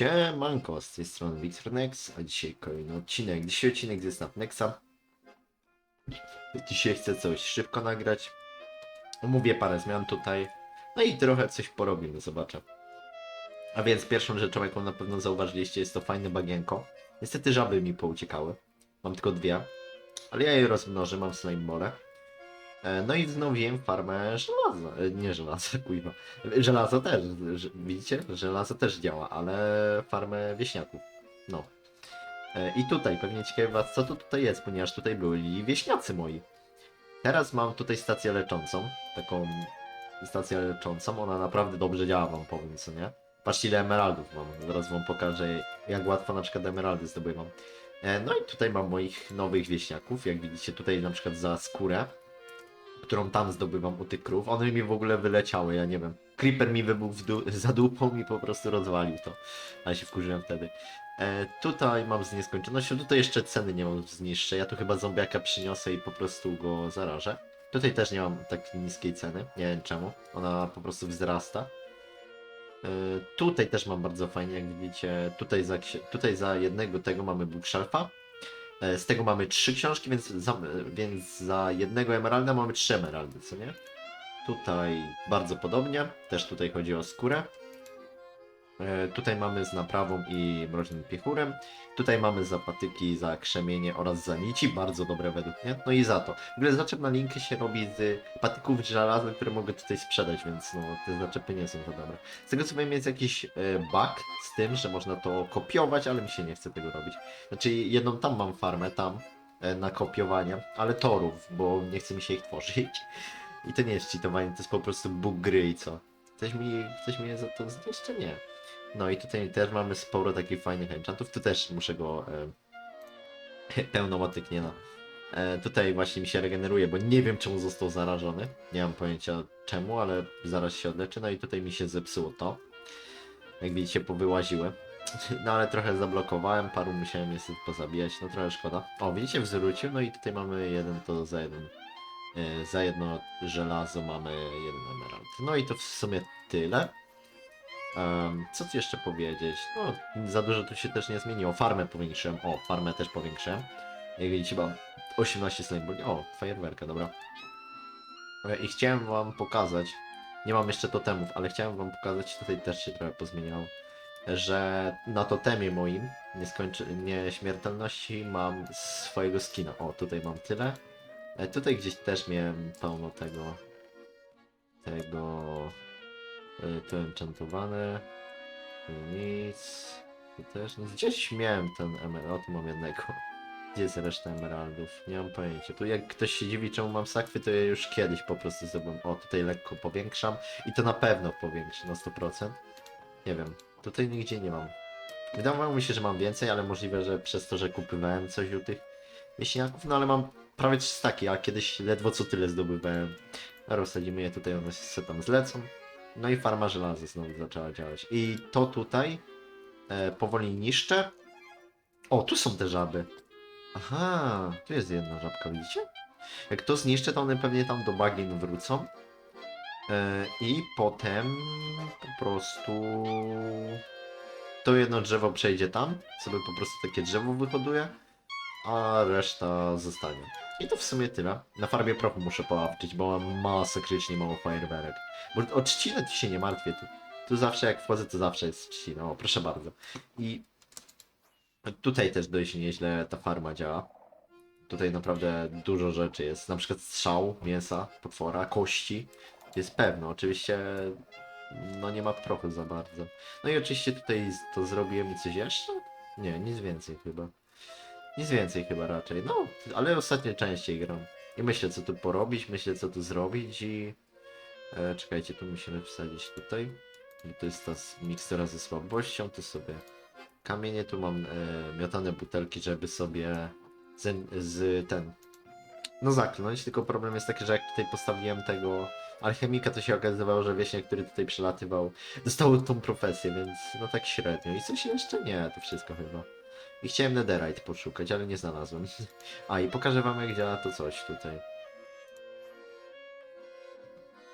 Siemanko, z tej strony Wixernex, a dzisiaj kolejny odcinek. Dzisiaj odcinek jest na Nexa. Dzisiaj chcę coś szybko nagrać. Mówię parę zmian tutaj. No i trochę coś porobimy, zobaczę. A więc pierwszą rzeczą, jaką na pewno zauważyliście, jest to fajne bagienko. Niestety żaby mi pouciekały. Mam tylko dwie. Ale ja je rozmnożę, mam slime mole. E, No i wznowiłem farmę żelaza. E, Nie żelaza, kuźwa. Żelazo też, widzicie? Żelazo też działa, ale farmę wieśniaków. No. E, I tutaj pewnie ciekawi was, co to tutaj jest, ponieważ tutaj byli wieśniacy moi. Teraz mam tutaj stację leczącą, taką stację leczącą, ona naprawdę dobrze działa, wam powiem, co nie? Patrzcie ile emeraldów mam, zaraz wam pokażę, jak łatwo na przykład emeraldy zdobywam. No i tutaj mam moich nowych wieśniaków, jak widzicie tutaj na przykład za skórę, którą tam zdobywam u tych krów, one mi w ogóle wyleciały, ja nie wiem. Creeper mi wybuchł za dupą i po prostu rozwalił to, ale się wkurzyłem wtedy. E, tutaj mam z nieskończonością, tutaj jeszcze ceny nie mam zniższe, ja tu chyba zombiaka przyniosę i po prostu go zarażę. Tutaj też nie mam tak niskiej ceny, nie wiem czemu, ona po prostu wzrasta. E, Tutaj też mam bardzo fajnie, jak widzicie, tutaj za, tutaj za jednego tego mamy bookshelfa. E, Z tego mamy trzy książki, więc za, więc za jednego emeralda mamy trzy emeraldy, co nie? Tutaj bardzo podobnie, też tutaj chodzi o skórę. E, Tutaj mamy z naprawą i mroźnym piechurem. Tutaj mamy za patyki, za krzemienie oraz za nici, bardzo dobre według mnie. No i za to. W ogóle zaczep na linkę się robi z patyków żelaza, które mogę tutaj sprzedać, więc no, te zaczepy nie są za dobre. Z tego co wiem jest jakiś e, bug z tym, że można to kopiować, ale mi się nie chce tego robić. Znaczy jedną tam mam farmę, tam, e, na kopiowanie, ale torów, bo nie chce mi się ich tworzyć. I to nie jest cheatowanie, to jest po prostu bug gry i co? Ktoś mi, ktoś mnie za to zniszczy? Nie. No i tutaj też mamy sporo takich fajnych enchantów, tu też muszę go e, pełnomotyk, nie no. E, tutaj właśnie mi się regeneruje, bo nie wiem czemu został zarażony. Nie mam pojęcia czemu, ale zaraz się odleczy. No i tutaj mi się zepsuło to. Jak widzicie, powyłaziły. No ale trochę zablokowałem, paru musiałem niestety pozabijać, no trochę szkoda. O, widzicie, wzrócił, no i tutaj mamy jeden to za jeden. e, Za jedno żelazo mamy jeden emerald. No i to w sumie tyle. Em, co tu jeszcze powiedzieć? No, za dużo tu się też nie zmieniło. Farmę powiększyłem. O, farmę też powiększyłem. Jak widzicie, mam 18 slime O, fajerwerka, dobra. I chciałem wam pokazać, nie mam jeszcze totemów, ale chciałem wam pokazać, tutaj też się trochę pozmieniało, że na totemie moim nieskończy... nieśmiertelności mam swojego skina. O, tutaj mam tyle. E, Tutaj gdzieś też miałem pełno tego... tego... e, Tu enchantowane. Tu nic. Tu też nic. Gdzieś miałem ten emerald. Mam jednego. Gdzie jest reszta emeraldów? Nie mam pojęcia. Tu jak ktoś się dziwi, czemu mam sakwy, to ja już kiedyś po prostu zrobiłem. O, tutaj lekko powiększam. I to na pewno powiększę na 100%. Nie wiem. Tutaj nigdzie nie mam. Wydawało mi się, że mam więcej, ale możliwe, że przez to, że kupywałem coś u tych wieśniaków, no ale mam prawie 300, a kiedyś ledwo co tyle zdobywałem. Rozsadzimy je tutaj, one się tam zlecą. No i farma żelaza znowu zaczęła działać. I to tutaj e, powoli niszczę. O, tu są te żaby. Aha, tu jest jedna żabka, widzicie? Jak to zniszczę, to one pewnie tam do bagien wrócą. E, I potem po prostu to jedno drzewo przejdzie tam, sobie po prostu takie drzewo wyhoduje, a reszta zostanie. I to w sumie tyle. Na farbie prochu muszę połapczyć, bo mam masakrycznie mało fajerwerek. Bo o trzcinę tu się nie martwię. Tu, tu zawsze jak wchodzę, to zawsze jest trzcina. O, proszę bardzo. I tutaj też dość nieźle ta farma działa. Tutaj naprawdę dużo rzeczy jest. Na przykład strzał, mięsa, potwora, kości. Jest pewno. Oczywiście no nie ma prochu za bardzo. No i oczywiście tutaj to zrobiłem i coś jeszcze? Nie, nic więcej chyba. Nic więcej chyba raczej. No, ale ostatnio częściej gram. I myślę co tu porobić, myślę co tu zrobić i... E, czekajcie, tu musimy wsadzić tutaj. I to jest ta mikstura ze słabością, tu sobie kamienie, tu mam e, miotane butelki, żeby sobie z, z ten... No zakląć, tylko problem jest taki, że jak tutaj postawiłem tego alchemika, to się okazywało, że wieśniak, który tutaj przelatywał, dostał tą profesję, więc no tak średnio. I coś jeszcze? Nie, to wszystko chyba. I chciałem netherite poszukać, ale nie znalazłem. A i pokażę wam jak działa to coś tutaj.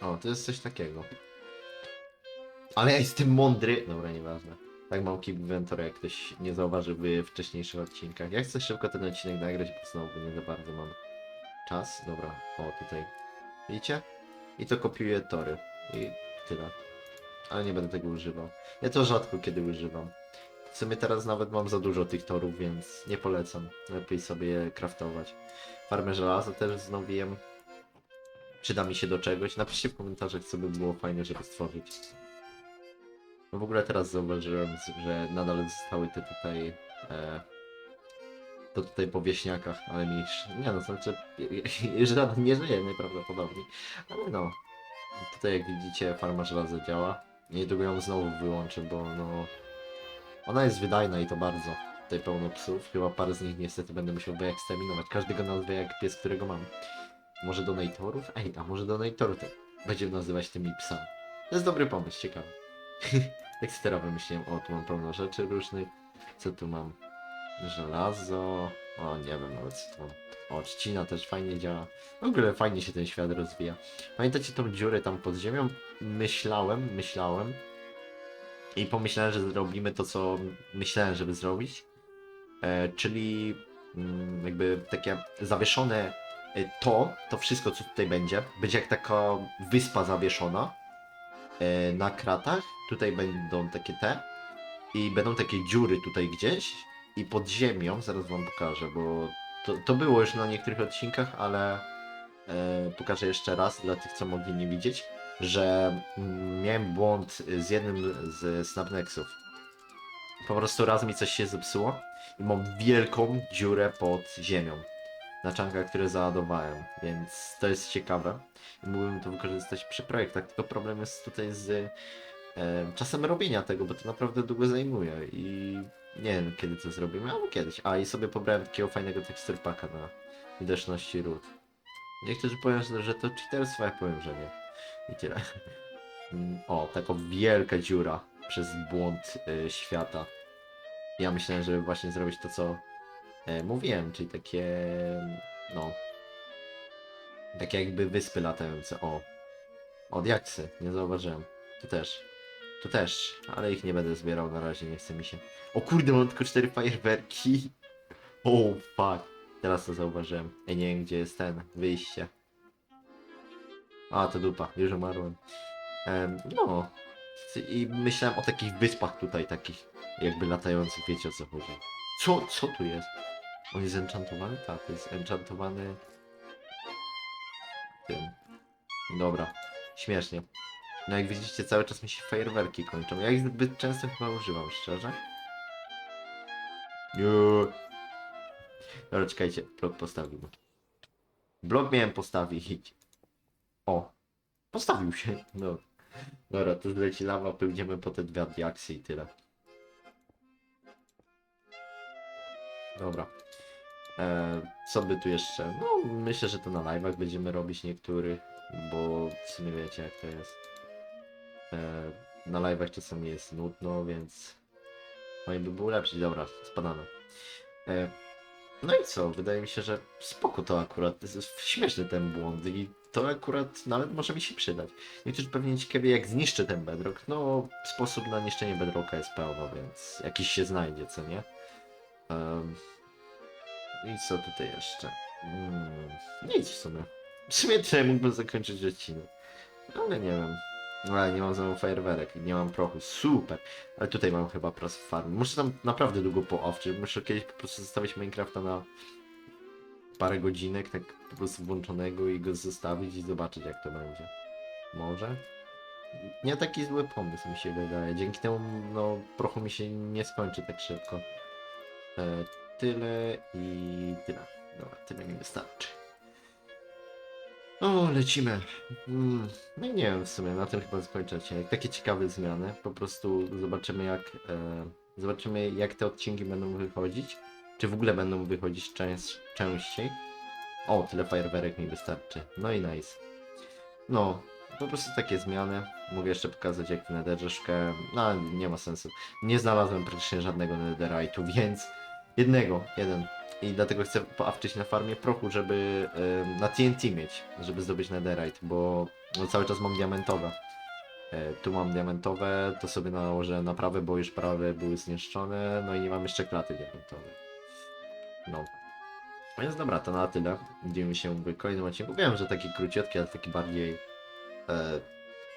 O, to jest coś takiego. Ale ja jestem mądry. Dobra, nieważne. Tak mam keep inventory, jak ktoś nie zauważył w wcześniejszych odcinkach. Ja chcę szybko ten odcinek nagrać, bo znowu nie za bardzo mam czas. Dobra, o tutaj. Widzicie? I to kopiuję tory. I tyle. Ale nie będę tego używał. Ja to rzadko kiedy używam. W sumie teraz nawet mam za dużo tych torów, więc nie polecam. Lepiej sobie je craftować. Farmę żelaza też wznowiłem. Przyda mi się do czegoś. Napiszcie w komentarzach, co by było fajne, żeby stworzyć. No w ogóle teraz zauważyłem, że nadal zostały te tutaj... E, to tutaj po wieśniakach, ale mniejsze. Nie no, znaczy, żaden nie żyje najprawdopodobniej. Ale no, tutaj jak widzicie farma żelaza działa. Niedługo ją znowu wyłączę, bo no... Ona jest wydajna i to bardzo. Tutaj pełno psów, chyba parę z nich niestety będę musiał wyeksterminować. Każdego nazwę jak pies, którego mam. Może donatorów? Ej, a może donatorów będziemy nazywać tymi psami. To jest dobry pomysł, ciekawy. tak sobie wymyśliłem, o tu mam pełno rzeczy różnych. Co tu mam? Żelazo. O, nie wiem nawet co tu mam. O, trzcina też fajnie działa. W ogóle fajnie się ten świat rozwija. Pamiętacie tą dziurę tam pod ziemią? Myślałem, myślałem. I pomyślałem, że zrobimy to, co myślałem, żeby zrobić. E, czyli mm, jakby takie zawieszone e, to, to wszystko, co tutaj będzie, będzie jak taka wyspa zawieszona e, na kratach. Tutaj będą takie te i będą takie dziury tutaj gdzieś i pod ziemią, zaraz wam pokażę, bo to, to było już na niektórych odcinkach, ale e, pokażę jeszcze raz dla tych, co mogli nie widzieć, że mm, miałem błąd z jednym z Snapnexów. Po prostu raz mi coś się zepsuło i mam wielką dziurę pod ziemią na czankach, które załadowałem, więc to jest ciekawe. I mógłbym to wykorzystać przy projektach, tylko problem jest tutaj z e, czasem robienia tego, bo to naprawdę długo zajmuje i nie wiem kiedy to zrobimy, albo kiedyś. A i sobie pobrałem takiego fajnego teksturpaka na widoczności ród. Niektórzy powiedzą, że- że to cheaterstwo, ja powiem, że nie. I O, taka wielka dziura przez błąd y, świata. Ja myślałem, żeby właśnie zrobić to, co e, mówiłem, czyli takie, no, takie jakby wyspy latające. O, o, diaksy, nie zauważyłem. Tu też. Tu też, ale ich nie będę zbierał na razie, nie chce mi się. O kurde, mam tylko cztery fajerwerki. O, fuck. Teraz to zauważyłem. Ej, nie wiem, gdzie jest ten, wyjście. A, to dupa, już umarłem. Em, no. I myślałem o takich wyspach tutaj, takich jakby latających, wiecie o co chodzi. Co, co tu jest? On jest enchantowany? Tak, jest enchantowany... Tym. Dobra, śmiesznie. No jak widzicie, cały czas mi się fajerwerki kończą. Ja ich zbyt często chyba używam, szczerze. Nie. Dobra, czekajcie, blok postawimy. Blok miałem postawić. O, postawił się. No. Dobra, to zleci lawa, pójdziemy po te dwie diaksy i tyle. Dobra. E, co by tu jeszcze? No, myślę, że to na live'ach będziemy robić niektórych, bo w sumie wiecie jak to jest. E, na live'ach czasami jest nudno, więc fajnie by było ulepszyć. Dobra, spadamy. E, no i co? Wydaje mi się, że spoko to akurat. Śmieszny ten błąd i to akurat nawet może mi się przydać. Niektórzy pewnie ciekawie jak zniszczę ten bedrock. No, sposób na niszczenie bedrocka jest pełno, więc jakiś się znajdzie, co nie? Em, I co tutaj jeszcze? Mm, nic w sumie. W sumie mógłbym zakończyć odcinek. Ale nie wiem. Ale nie mam znowu fajerwerek, nie mam prochu. Super! Ale tutaj mam chyba pros farm. Muszę tam naprawdę długo poowczyć. Muszę kiedyś po prostu zostawić Minecrafta na parę godzinek, tak po prostu włączonego i go zostawić i zobaczyć jak to będzie. Może? Nie taki zły pomysł mi się wydaje. Dzięki temu no prochu mi się nie skończy tak szybko. E, tyle i tyle. Dobra, tyle mi wystarczy. O, lecimy. Mm, no nie wiem w sumie, na tym chyba skończę odcinek. Takie ciekawe zmiany. Po prostu zobaczymy jak e, zobaczymy jak te odcinki będą wychodzić. Czy w ogóle będą wychodzić częst, częściej. O, tyle fajerwerek mi wystarczy. No i nice. No, po prostu takie zmiany. Mogę jeszcze pokazać jak w netherze szukałem. No, nie ma sensu. Nie znalazłem praktycznie żadnego netherite'u, więc jednego, jeden. I dlatego chcę poawczyć na farmie prochu, żeby em, na TNT mieć, żeby zdobyć netherite, bo no, cały czas mam diamentowe. E, tu mam diamentowe, to sobie nałożę na prawe, bo już prawe były zniszczone, no i nie mam jeszcze klaty diamentowej. No. Więc dobra, to na tyle. Widzimy się w kolejnym odcinku. Wiem, że taki króciutki, ale taki bardziej... E,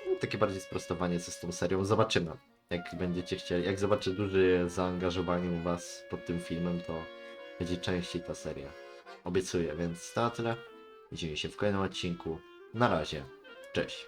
no, takie bardziej sprostowanie co z tą serią. Zobaczymy. Jak będziecie chcieli, jak zobaczę duże zaangażowanie u was pod tym filmem, to będzie częściej ta seria. Obiecuję, więc to na tyle. Widzimy się w kolejnym odcinku. Na razie. Cześć.